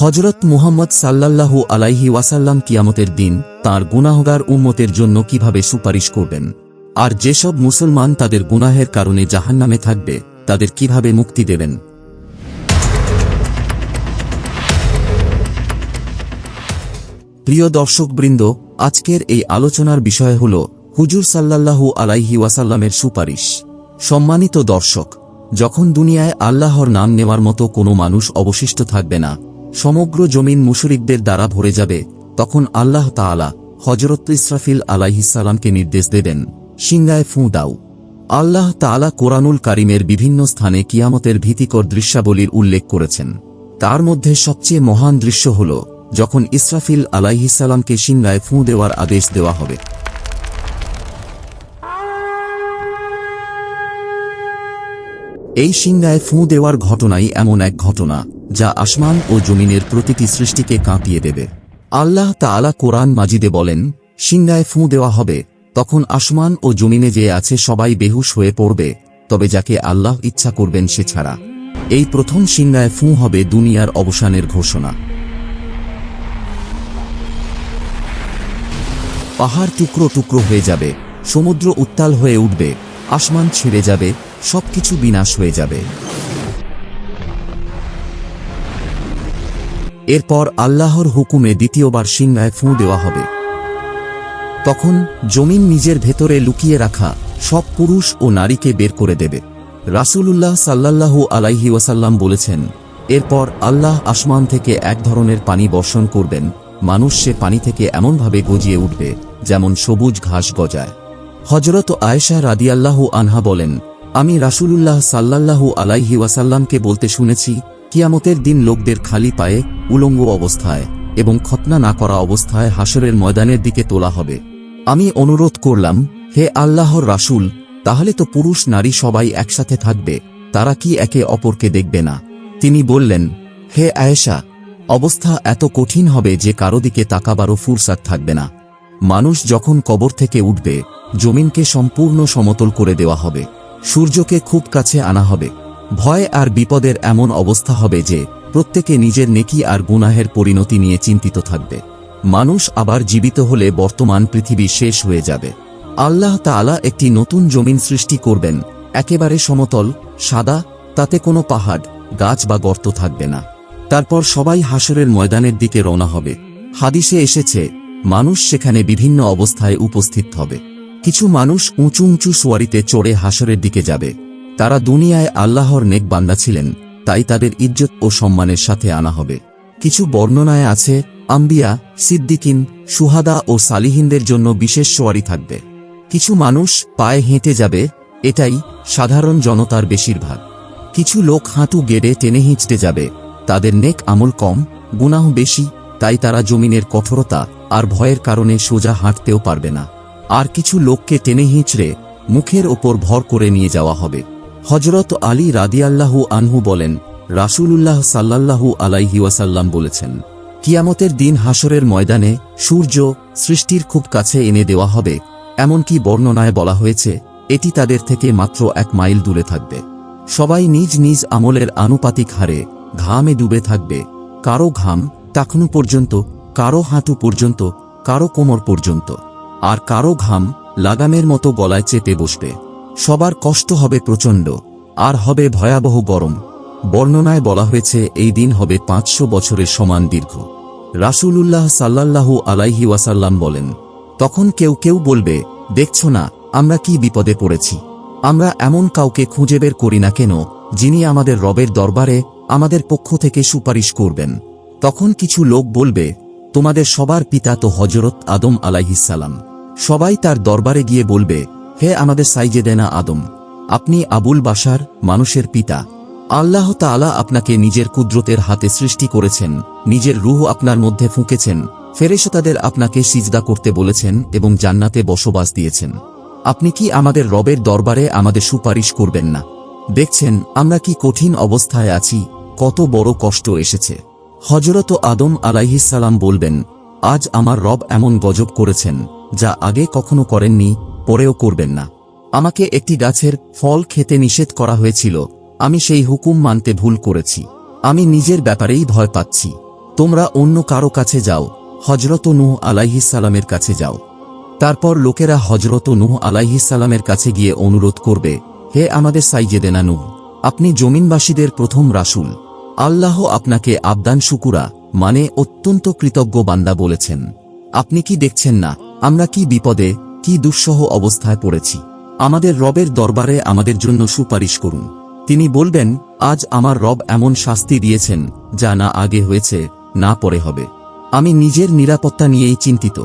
হজরত মুহাম্মদ সাল্লাল্লাহু আলাইহি ওয়াসাল্লাম কিয়ামতের দিন তার গুনাহগার উম্মতের জন্য কীভাবে সুপারিশ করবেন? আর যেসব মুসলমান তাদের গুনাহের কারণে জাহান্নামে থাকবে, তাদের কীভাবে মুক্তি দেবেন? প্রিয় দর্শকবৃন্দ, আজকের এই আলোচনার বিষয় হল হুজুর সাল্লাল্লাহু আলাইহি ওয়াসাল্লামের সুপারিশ। সম্মানিত দর্শক, যখন দুনিয়ায় আল্লাহর নাম নেওয়ার মতো কোনো মানুষ অবশিষ্ট থাকবে না সমগ্র জমিন মুশরিকদের দ্বারা ভরে যাবে। তখন আল্লাহ তাআলা হজরত ইসরাফিল আলাইহিসাল্লামকে নির্দেশ দেবেন সিংগায় ফুঁ দাও। আল্লাহ তাআলা কোরআনুল কারিমের বিভিন্ন স্থানে কিয়ামতের ভীতিকর দৃশ্যাবলীর উল্লেখ করেছেন। তার মধ্যে সবচেয়ে মহান দৃশ্য হল যখন ইসরাফিল আলাইহিসাল্লামকে সিংগায় ফুঁ দেওয়ার আদেশ দেওয়া হবে। এই সিংহায় ফুঁ দেওয়ার ঘটনাই এমন এক ঘটনা যা আসমান ও জমিনের প্রতিটি সৃষ্টিকে কাঁপিয়ে দেবে। আল্লাহ তাআলা কোরআন মাজিদে বলেন, সিংহায় ফুঁ দেওয়া হবে, তখন আসমান ও জমিনে যে আছে সবাই বেহুশ হয়ে পড়বে, তবে যাকে আল্লাহ ইচ্ছা করবেন সে ছাড়া। এই প্রথম সিংহায় ফুঁ হবে দুনিয়ার অবসানের ঘোষণা। পাহাড় টুকরো টুকরো হয়ে যাবে, সমুদ্র উত্তাল হয়ে উঠবে, আসমান ছিঁড়ে যাবে, সবকিছু বিনাশ হয়ে যাবে। এরপর আল্লাহর হুকুমে দ্বিতীয়বার সিংহায় ফুঁ দেওয়া হবে। তখন জমিন নিজের ভেতরে লুকিয়ে রাখা সব পুরুষ ও নারীকে বের করে দেবে। রাসূলুল্লাহ সাল্লাল্লাহু আলাইহি ওয়াসাল্লাম বলেছেন, এরপর আল্লাহ আসমান থেকে এক ধরনের পানি বর্ষণ করবেন, মানুষ সে পানি থেকে এমনভাবে গজিয়ে উঠবে, যেমন সবুজ ঘাস গজায়। হজরত আয়েশা রাদিয়াল্লাহু আনহা বলেন, আমি রাসূলুল্লাহ সাল্লাল্লাহু আলাইহি ওয়াসাল্লামকে বলতে শুনেছি কিয়ামতের দিন লোকদের খালি পায়ে উলঙ্গ অবস্থায় এবং খতনা না করা অবস্থায় হাসরের ময়দানের দিকে তোলা হবে। আমি অনুরোধ করলাম, হে আল্লাহর রাসূল, তাহলে তো পুরুষ নারী সবাই একসাথে থাকবে, তারা কি একে অপরকে দেখবে না? তিনি বললেন, হে আয়েশা, অবস্থা এত কঠিন হবে যে কারও দিকে তাকাবারও ফুরসাত থাকবে না। মানুষ যখন কবর থেকে উঠবে, জমিনকে সম্পূর্ণ সমতল করে দেওয়া হবে। সূর্যকে খুব কাছে আনা হবে। ভয় আর বিপদের এমন অবস্থা হবে যে প্রত্যেকে নিজের নেকি আর গুনাহের পরিণতি নিয়ে চিন্তিত থাকবে। মানুষ আবার জীবিত হলে বর্তমান পৃথিবী শেষ হয়ে যাবে। আল্লাহ তাআলা একটি নতুন জমিন সৃষ্টি করবেন। একেবারে সমতল, সাদা, তাতে কোনো পাহাড়, গাছ বা গর্ত থাকবে না। তারপর সবাই হাসরের ময়দানের দিকে রওনা হবে। হাদিসে এসেছে, মানুষ সেখানে বিভিন্ন অবস্থায় উপস্থিত হবে। কিছু মানুষ উঁচু উঁচু সোয়ারিতে চড়ে হাসরের দিকে যাবে। তারা দুনিয়ায় আল্লাহর নেক বান্দা ছিলেন, তাই তাদের ইজ্জত ও সম্মানের সাথে আনা হবে। কিছু বর্ণনায় আছে, আম্বিয়া, সিদ্দিকিন, সুহাদা ও সালিহিনদের জন্য বিশেষ সোয়ারি থাকবে। কিছু মানুষ পায়ে হেঁটে যাবে, এটাই সাধারণ জনতার বেশিরভাগ। কিছু লোক হাঁটু গেড়ে টেনে হিঁচড়ে যাবে, তাদের নেক আমল কম, গুনাহ বেশি, তাই তারা জমিনের কঠোরতা আর ভয়ের কারণে সোজা হাঁটতেও পারবে না। আর কিছু লোককে টেনে হিঁচড়ে মুখের ওপর ভর করে নিয়ে যাওয়া হবে। হজরত আলী রাদিয়াল্লাহু আনহু বলেন, রাসূলুল্লাহ সাল্লাল্লাহু আলাইহি ওয়াসাল্লাম বলেছেন, কিয়ামতের দিন হাসরের ময়দানে সূর্য সৃষ্টির খুব কাছে এনে দেওয়া হবে, এমনকি বর্ণনায় বলা হয়েছে, এটি তাদের থেকে মাত্র এক মাইল দূরে থাকবে। সবাই নিজ নিজ আমলের আনুপাতিক হারে ঘামে ডুবে থাকবে, কারও ঘাম টাকনু পর্যন্ত, কারও হাঁটু পর্যন্ত, কারও কোমর পর্যন্ত, আর কারও ঘাম লাগামের মতো গলায় চেপে বসবে। সবার কষ্ট হবে প্রচণ্ড, আর হবে ভয়াবহ গরম। বর্ণনায় বলা হয়েছে, এই দিন হবে পাঁচশো বছরের সমান দীর্ঘ। রাসূলুল্লাহ সাল্লাল্লাহু আলাইহি ওয়াসাল্লাম বলেন, তখন কেউ কেউ বলবে, দেখছ না, আমরা কি বিপদে পড়েছি? আমরা এমন কাউকে খুঁজে বের করি না কেন, যিনি আমাদের রবের দরবারে আমাদের পক্ষ থেকে সুপারিশ করবেন? তখন কিছু লোক বলবে, তোমাদের সবার পিতা তো হজরত আদম আলাইহিসাল্লাম সবাই তার দরবারে গিয়ে বলবে হে আমাদের সাইজেদেনা আদম, আপনি আবুল বাসার মানুষের পিতা। আল্লাহ তাআলা আপনাকে নিজের কুদরতের হাতে সৃষ্টি করেছেন, নিজের রুহ আপনার মধ্যে ফুঁকেছেন, ফেরেশতাদের আপনাকে সিজদা করতে বলেছেন এবং জান্নাতে বসবাস দিয়েছেন। আপনি কি আমাদের রবের দরবারে আমাদের সুপারিশ করবেন না? দেখছেন, আমরা কি কঠিন অবস্থায় আছি, কত বড় কষ্ট এসেছে। হজরত আদম আলাইহিসাল্লাম বলবেন, আজ আমার রব এমন গজব করেছেন, যা আগে কখনো করেননি পরেও করবেন না। আমাকে একটি গাছের ফল খেতে নিষেধ করা হয়েছিল। আমি সেই হুকুম মানতে ভুল করেছি। আমি নিজের ব্যাপারেই ভয় পাচ্ছি। তোমরা অন্য কারও কাছে যাও। হজরত নূহ আলাইহিসালামের কাছে যাও। তারপর লোকেরা হজরত নূহ আলাইহিসালামের কাছে গিয়ে অনুরোধ করবে, হে আমাদের সাইজেদেনা নূহ, আপনি জমিনবাসীদের প্রথম রাসূল। আল্লাহ আপনাকে আবদান শুকুরা মানে অত্যন্ত কৃতজ্ঞ বান্দা বলেছেন। আপনি কি দেখছেন না? আমরা কি বিপদে কি দুঃসহ অবস্থায় পড়েছি। আমাদের রবের দরবারে আমাদের জন্য সুপারিশ করুন। তিনি বলবেন, আজ আমার রব এমন শাস্তি দিয়েছেন, যা না আগে হয়েছে, না পরে হবে। আমি নিজের নিরাপত্তা নিয়েই চিন্তিত।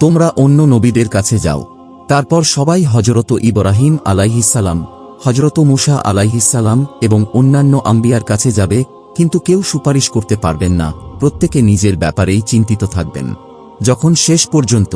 তোমরা অন্য নবীদের কাছে যাও। তারপর সবাই হজরত ইব্রাহিম আলাইহিসাল্লাম হজরত মুসা আলাইহিসাল্লাম এবং অন্যান্য আম্বিয়ার কাছে যাবে, কিন্তু কেউ সুপারিশ করতে পারবেন না। প্রত্যেকে নিজের ব্যাপারেই চিন্তিত থাকবেন। যখন শেষ পর্যন্ত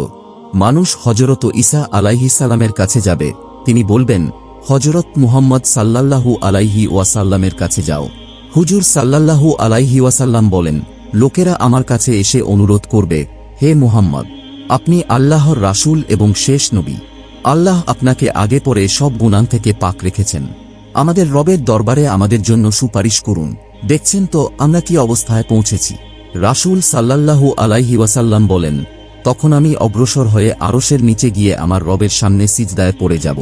মানুষ হজরত ঈসা আলাইহিসাল্লামের কাছে যাবে। তিনি বলবেন হজরত মুহাম্মদ সাল্লাল্লাহু আলাইহি ওয়াসাল্লামের কাছে যাও। হুজুর সাল্লাল্লাহু আলাইহি ওয়াসাল্লাম বলেন, লোকেরা আমার কাছে এসে অনুরোধ করবে, হে মুহাম্মদ, আপনি আল্লাহর রাসূল এবং শেষ নবী। আল্লাহ আপনাকে আগে পরে সব গুণান থেকে পাক রেখেছেন। আমাদের রবের দরবারে আমাদের জন্য সুপারিশ করুন। দেখছেন তো আমরা কি অবস্থায় পৌঁছেছি? রাসূল সাল্লাল্লাহু আলাইহি ওয়াসাল্লাম বলেন তখন আমি অগ্রসর হয়ে আরশের নিচে গিয়ে আমার রবের সামনে সিজদায় পড়ে যাব।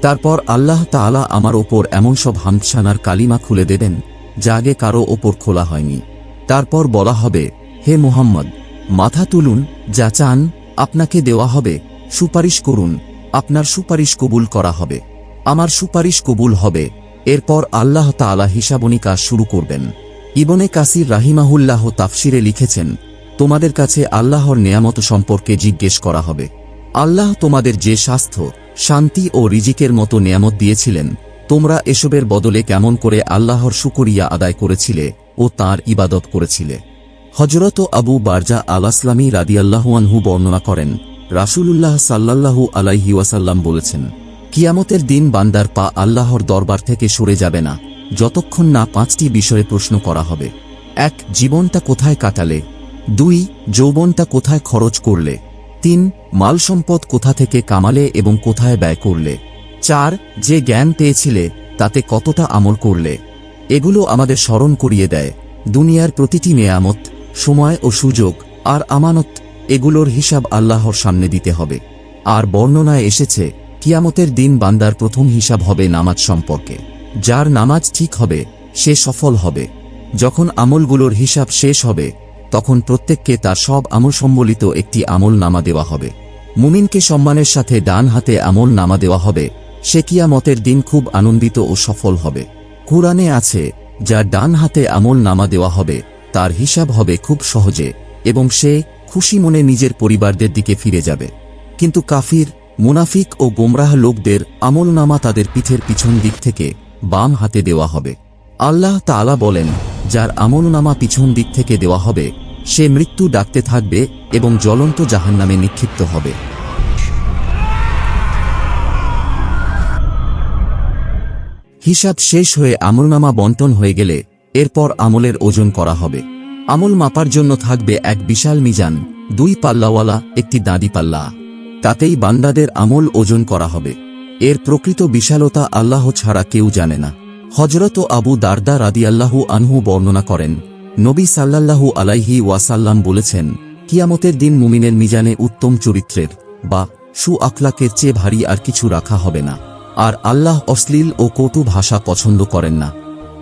তারপর আল্লাহ তাআলা আমার ওপর এমন সব হামসানার কালিমা খুলে দেবেন যা আগে কারও ওপর খোলা হয়নি। তারপর বলা হবে, হে মুহাম্মদ, মাথা তুলুন, যা চান, আপনাকে দেওয়া হবে, সুপারিশ করুন, আপনার সুপারিশ কবুল করা হবে। আমার সুপারিশ কবুল হবে। এরপর আল্লাহ তাআলা হিসাবনিকা শুরু করবেন। ইবনে কাসির রাহিমাহুল্লাহ তাফসিরে লিখেছেন তোমাদের কাছে আল্লাহর নেয়ামত সম্পর্কে জিজ্ঞেস করা হবে। আল্লাহ তোমাদের যে স্বাস্থ্য, শান্তি ও রিজিকের মতো নেয়ামত দিয়েছিলেন, তোমরা এসবের বদলে কেমন করে আল্লাহর শুকরিয়া আদায় করেছিলে ও তার ইবাদত করেছিলে। হজরত আবু বারজা আলাসলামী রাদিয়াল্লাহুয়ানহু বর্ণনা করেন, রাসূলুল্লাহ সাল্লাল্লাহু আলাইহি ওয়াসাল্লাম বলেছেন, কিয়ামতের দিন বান্দার পা আল্লাহর দরবার থেকে সরে যাবে না, যতক্ষণ না পাঁচটি বিষয়ে প্রশ্ন করা হবে। এক, জীবনটা কোথায় কাটালে? দুই, যৌবনটা কোথায় খরচ করলে? তিন মাল সম্পদ কোথা থেকে কামালে এবং কোথায় ব্যয় করলে? চার, যে জ্ঞান পেয়েছিলে, তাতে কতটা আমল করলে? এগুলো আমাদের স্মরণ করিয়ে দেয়। দুনিয়ার প্রতিটি নেয়ামত সময় ও সুযোগ আর আমানত, এগুলোর হিসাব আল্লাহর সামনে দিতে হবে। আর বর্ণনায় এসেছে, কিয়ামতের দিন বান্দার প্রথম হিসাব হবে নামাজ সম্পর্কে। যার নামাজ ঠিক হবে, সে সফল হবে। যখন আমলগুলোর হিসাব শেষ হবে তখন প্রত্যেককে তার সব আমল সম্বলিত একটি আমল নামা দেওয়া হবে। মুমিনকে সম্মানের সাথে ডান হাতে আমল নামা দেওয়া হবে। সে কিয়ামতের দিন খুব আনন্দিত ও সফল হবে। কুরআনে আছে, যার ডান হাতে আমল নামা দেওয়া হবে, তার হিসাব হবে খুব সহজে, এবং সে খুশি মনে নিজের পরিবারদের দিকে ফিরে যাবে। কিন্তু কাফির, মুনাফিক ও গোমরাহ লোকদের আমল নামা তাদের পিঠের পিছন দিক থেকে বাম হাতে দেওয়া হবে। আল্লাহ তাআলা বলেন, যার আমলনামা পিছন দিক থেকে দেওয়া হবে সে মৃত্যু ডাকতে থাকবে এবং জ্বলন্ত জাহান্নামে নিক্ষিপ্ত হবে। হিসাব শেষ হয়ে আমলনামা বন্টন হয়ে গেলে এরপর আমলের ওজন করা হবে। আমল মাপার জন্য থাকবে এক বিশাল মিজান, দুই পাল্লাওয়ালা, একটি দাঁড়ি পাল্লা। তাতেই বান্দাদের আমল ওজন করা হবে। এর প্রকৃত বিশালতা আল্লাহ ছাড়া কেউ জানে না। হজরত আবু দারদা রাদিয়াল্লাহু আনহু বর্ণনা করেন নবী সাল্লাল্লাহু আলাইহি ওয়াসাল্লাম বলেছেন, কিয়ামতের দিন মুমিনের মিজানে উত্তম চরিত্রের বা সু আখলাকের চেয়ে ভারী আর কিছু রাখা হবে না। আর আল্লাহ অশ্লীল ও কটু ভাষা পছন্দ করেন না।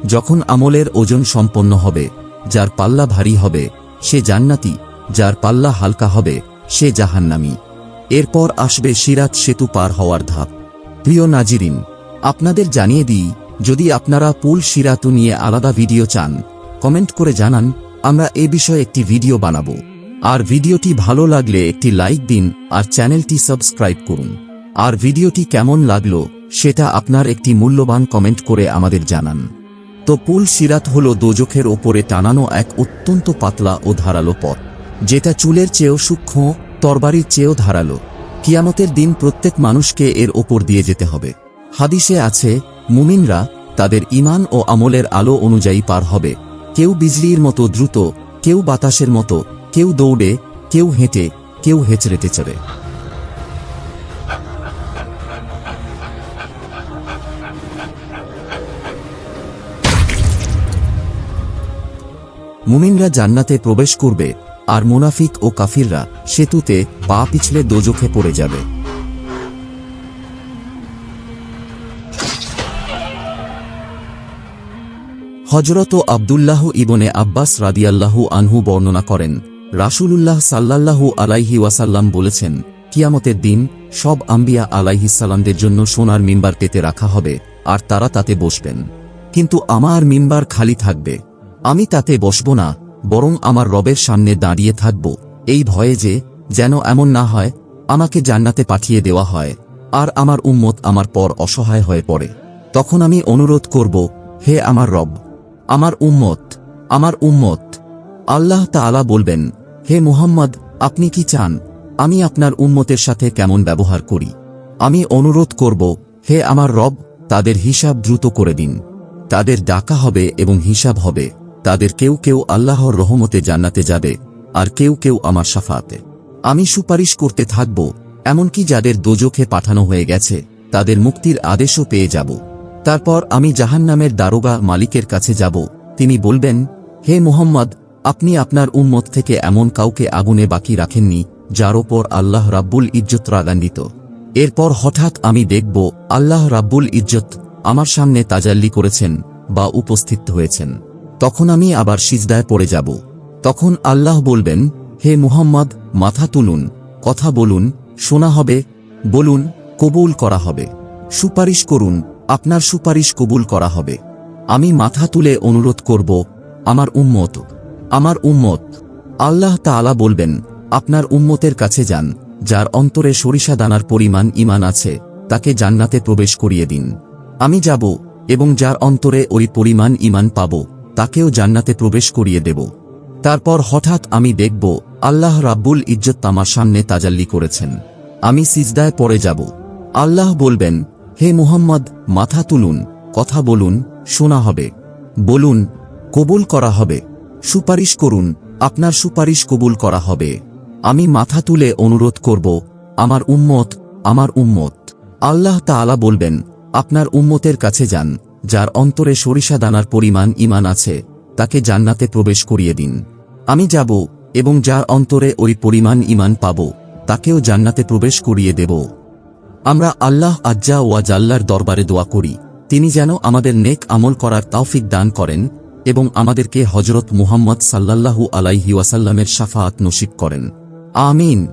যখন আমলের ওজন সম্পন্ন হবে, যার পাল্লা ভারী হবে, সে জান্নাতি, যার পাল্লা হালকা হবে, সে জাহান্নামি। এরপর আসবে সিরাত সেতু পার হওয়ার ধাপ। প্রিয় নাজিরিন, আপনাদের জানিয়ে দিই, যদি আপনারা পুল সিরাতু নিয়ে আলাদা ভিডিও চান কমেন্ট করে জানান, আমরা এ বিষয়ে একটি ভিডিও বানাবো। আর ভিডিওটি ভালো লাগলে একটি লাইক দিন আর চ্যানেলটি সাবস্ক্রাইব করুন। আর ভিডিওটি কেমন লাগল, সেটা আপনার একটি মূল্যবান কমেন্ট করে আমাদের জানান। তো পুল সিরাত হল দোজখের ওপরে টানানো এক অত্যন্ত পাতলা ও ধারালো পথ, যেটা চুলের চেয়েও সূক্ষ্ম, তরবারির চেয়েও ধারালো। কিয়ামতের দিন প্রত্যেক মানুষকে এর ওপর দিয়ে যেতে হবে। হাদিসে আছে, মুমিনরা তাদের ইমান ও আমলের আলো অনুযায়ী পার হবে। কেউ বিজলির মতো দ্রুত, কেউ বাতাসের মতো, কেউ দৌড়ে, কেউ হেঁটে, কেউ হেঁচড়েতে চড়ে। মুমিনরা জান্নাতে প্রবেশ করবে, আর মুনাফিক ও কাফিররা সেতুতে পা পিছলে দোজখে পড়ে যাবে। হজরত আবদুল্লাহ ইবনে আব্বাস রাদিয়াল্লাহু আনহু বর্ণনা করেন, রাসূলুল্লাহ সাল্লাল্লাহু আলাইহি ওয়াসাল্লাম বলেছেন, কিয়ামতের দিন সব আম্বিয়া আলাইহিসাল্লামদের জন্য সোনার মিম্বার পেতে রাখা হবে, আর তারা তাতে বসবেন। কিন্তু আমার মিম্বার খালি থাকবে। আমি তাতে বসব না, বরং আমার রবের সামনে দাঁড়িয়ে থাকব। এই ভয়ে যে, যেন এমন না হয়, আমাকে জান্নাতে পাঠিয়ে দেওয়া হয়, আর আমার উম্মত আমার পর অসহায় হয়ে পড়ে। তখন আমি অনুরোধ করব, হে আমার রব আমার উম্মত আমার উম্মত। আল্লাহ তাআলা বলবেন, হে মুহাম্মদ, আপনি কি চান? আমি আপনার উম্মতের সাথে কেমন ব্যবহার করি? আমি অনুরোধ করব, হে আমার রব, তাদের হিসাব দ্রুত করে দিন। তাদের ডাকা হবে এবং হিসাব হবে। তাদের কেউ কেউ আল্লাহর রহমতে জান্নাতে যাবে, আর কেউ কেউ আমার সাফাতে। আমি সুপারিশ করতে থাকব, এমনকি যাদের দোজখে পাঠানো হয়ে গেছে, তাদের মুক্তির আদেশও পেয়ে যাব। তারপর আমি জাহান্নামের দারোগা মালিকের কাছে যাব। তিনি বলবেন, হে মোহাম্মদ, আপনি আপনার উম্মত থেকে এমন কাউকে আগুনে বাকি রাখেননি, যার ওপর আল্লাহ রাব্বুল ইজ্জত রাগান্বিত। এরপর হঠাৎ আমি দেখব, আল্লাহ রাব্বুল ইজ্জত আমার সামনে তাজাল্লি করেছেন বা উপস্থিত হয়েছেন। তখন আমি আবার সিজদায় পড়ে যাব। তখন আল্লাহ বলবেন, হে মুহাম্মদ, মাথা তুলুন, কথা বলুন, শোনা হবে, বলুন, কবুল করা হবে, সুপারিশ করুন আপনার সুপারিশ কবুল করা হবে। আমি মাথা তুলে অনুরোধ করব, আমার উম্মত আমার উম্মত। আল্লাহ তাআলা বলবেন, আপনার উম্মতের কাছে যান, যার অন্তরে সরিষা দানার পরিমাণ ইমান আছে, তাকে জান্নাতে প্রবেশ করিয়ে দিন। আমি যাব, এবং যার অন্তরে ওই পরিমাণ ইমান পাব, তাকেও জান্নাতে প্রবেশ করিয়ে দেব। তারপর হঠাৎ আমি দেখব, আল্লাহ রাব্বুল ইজ্জত আমার সামনে তাজাল্লি করেছেন। আমি সিজদায় পরে যাব। আল্লাহ বলবেন হে মুহাম্মদ, মাথা তুলুন, কথা বলুন, শোনা হবে। বলুন, কবুল করা হবে। সুপারিশ করুন, আপনার সুপারিশ কবুল করা হবে। আমি মাথা তুলে অনুরোধ করব, আমার উম্মত আমার উম্মত। আল্লাহ তাআলা বলবেন, আপনার উম্মতের কাছে যান, যার অন্তরে সরিষা দানার পরিমাণ ইমান আছে, তাকে জান্নাতে প্রবেশ করিয়ে দিন। আমি যাব, এবং যার অন্তরে ওই পরিমাণ ইমান পাব, তাকেও জান্নাতে প্রবেশ করিয়ে দেব। আমরা আল্লাহ আজ্জা ওয়া জাল্লার দরবারে দোয়া করি। তিনি যেন আমাদের নেক আমল করার তাওফিক দান করেন এবং আমাদেরকে হজরত মুহাম্মদ সাল্লাল্লাহু আলাইহি ওয়াসাল্লামের সাফাত নসিব করেন। আমিন।